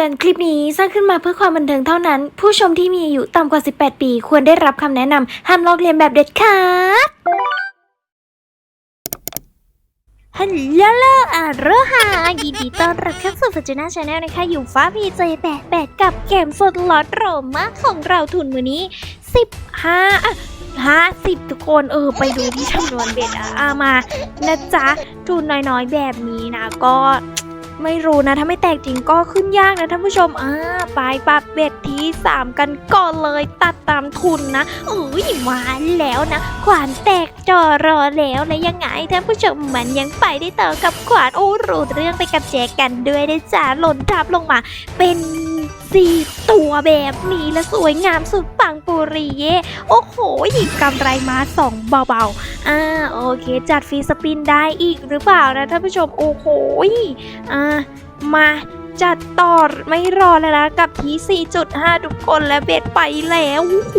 อน คลิปนี้สร้างขึ้นมาเพื่อความบันเทิงเท่านั้น ผู้ชมที่มีอายุต่ำกว่า 18 ปี ควรได้รับคำแนะนำห้ามลอกเลียนแบบเด็ดขาดฮัลโหลอารฮายินดีต้อนรับเข้าสู่ฟัจนาชาแนลนะคะ อยู่ฟ้าพีเจแปดแปดกับเกมสดลอตโรมาของเราทุนมือนี้ 15อะ50 ทุกคนเออ ไปดูที่จำนวนเบ็ดอะอามานะจ๊ะทุนน้อยๆแบบนี้นะก็ ไม่รู้นะ ถ้าไม่แตกจริงก็ขึ้นยากนะท่านผู้ชมอ่าไปปักเบ็ดที่ 3 กันก่อนเลยตัดตามทุนนะเอ้ยมาแล้วนะ ขวานแตกจอรอแล้วนะยังไงท่านผู้ชมมันยังไปได้ต่อกับขวานโอ้รู้เรื่องไปกับแจกันด้วยได้จ้าหล่นทับลงมา เป็น สี่ตัวแบบนี้และสวยงามสุดปังปุริเย่โอ้โหหยิบกำไรมาสองเบาๆ อ่าโอเค จัดฟรีสปินได้อีกหรือเปล่านะท่านผู้ชม โอ้โหอ่ามาจัดต่อไม่รอแล้วนะกับที่ 4.5 ทุกคนและเบ็ดไปแล้วโอ้โห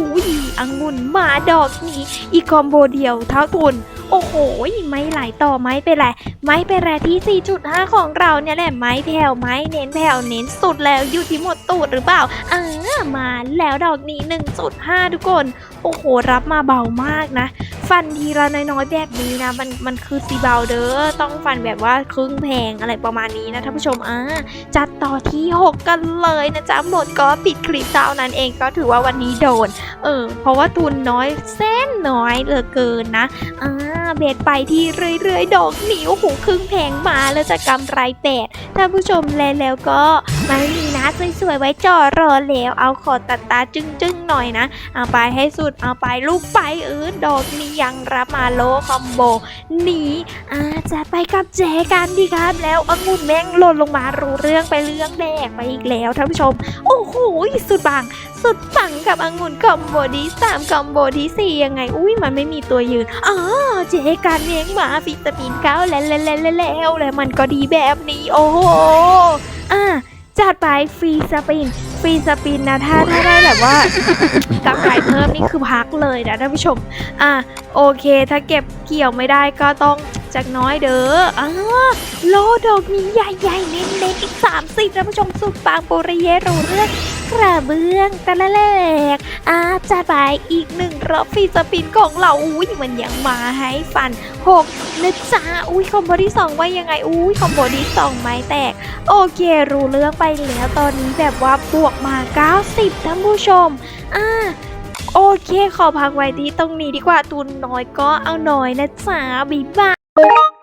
องุ่นมาดอกนี้ อีกคอมโบเดียวเท่าทุน โอ้โหไม่ไหลต่อไม้ไปแหละไม้ไปแหละที่ 4.5 ของเราเนี่ยแหละไม้แผ่วไม้เน้นแผ่วเน้นสุดแล้วอยู่ที่หมดตูดหรือเปล่าเออมาแล้วดอกนี้ 1.5 ทุกคน โอ้โห รับมาเบามากนะ ฟันทีละน้อยๆแบบนี้นะ มันมันคือสีเบาเด้อต้องฟันแบบว่าครึ่งแพงอะไรประมาณนี้นะท่านผู้ชมอ่าจัดต่อที่ 6 กันเลยนะจ๊ะหมดก็ปิดคลิปเท่านั้นเองก็ถือว่าวันนี้โดน เออ เพราะว่าทุนน้อยเส้นน้อยเหลือเกินนะอ่าเบ็ดไปที่เรื่อยๆดอกหนิวหูครึ่งแพงมาแล้วจะกำไรแปดท่านผู้ชมแล้วแล้วก็ไม่มี สวยๆไว้จ่อรอแล้วเอาขอตัดตาจึ้งๆหน่อยนะ เอาไปให้สุดเอาไปลูกไปเออดอกนี้ยังรับมาโลคอมโบนีอาจะไปกับแจกันดีครับแล้วองุ่นแม่งหล่นลงมารู้เรื่องไปเรื่องแดกไปอีกแล้วท่านผู้ชม โอ้โหสุดปังสุดปังกับองุ่นคอมโบที่สามคอมโบที่สี่ยังไง อุ้ยมันไม่มีตัวยืนอ๋อเจกันเองมาฟิตามินเก้าแล้วแล้วแล้วแล้วแล้วแล้วมันก็ดีแบบนี้ โอ้โหอ่า จัดไปฟรีสปินฟรีสปินนะถ้าถ้าได้แบบว่ากำไรเพิ่มนี่คือพักเลยนะท่านผู้ชม อะโอเค ถ้าเก็บเกี่ยวไม่ได้ก็ต้องจากน้อยเด้ออ่าโลดอกนี้ใหญ่ๆเน้นๆอีกสามสิบท่านผู้ชมสุดปังปุริเยรู้เรื่องกระเบื้องตะละแหลกอ่า จัดไปอีกหนึ่งรอบฟีสปินของเราอุ้ยมันยังมาให้ฟันหกนะจ๊ะอุ้ยคอมโบที่สองว่ายังไงอุ้ยคอมโบที่สองไม้แตก โอเครู้เรื่องไปแล้วตอนนี้แบบว่าบวกมา 90ท่านผู้ชมอ่าโอเคขอพักไว้ที่ตรงนี้ดีกว่าตุนน้อยก็เอาน้อยนะจ๊ะบ๊ายบาย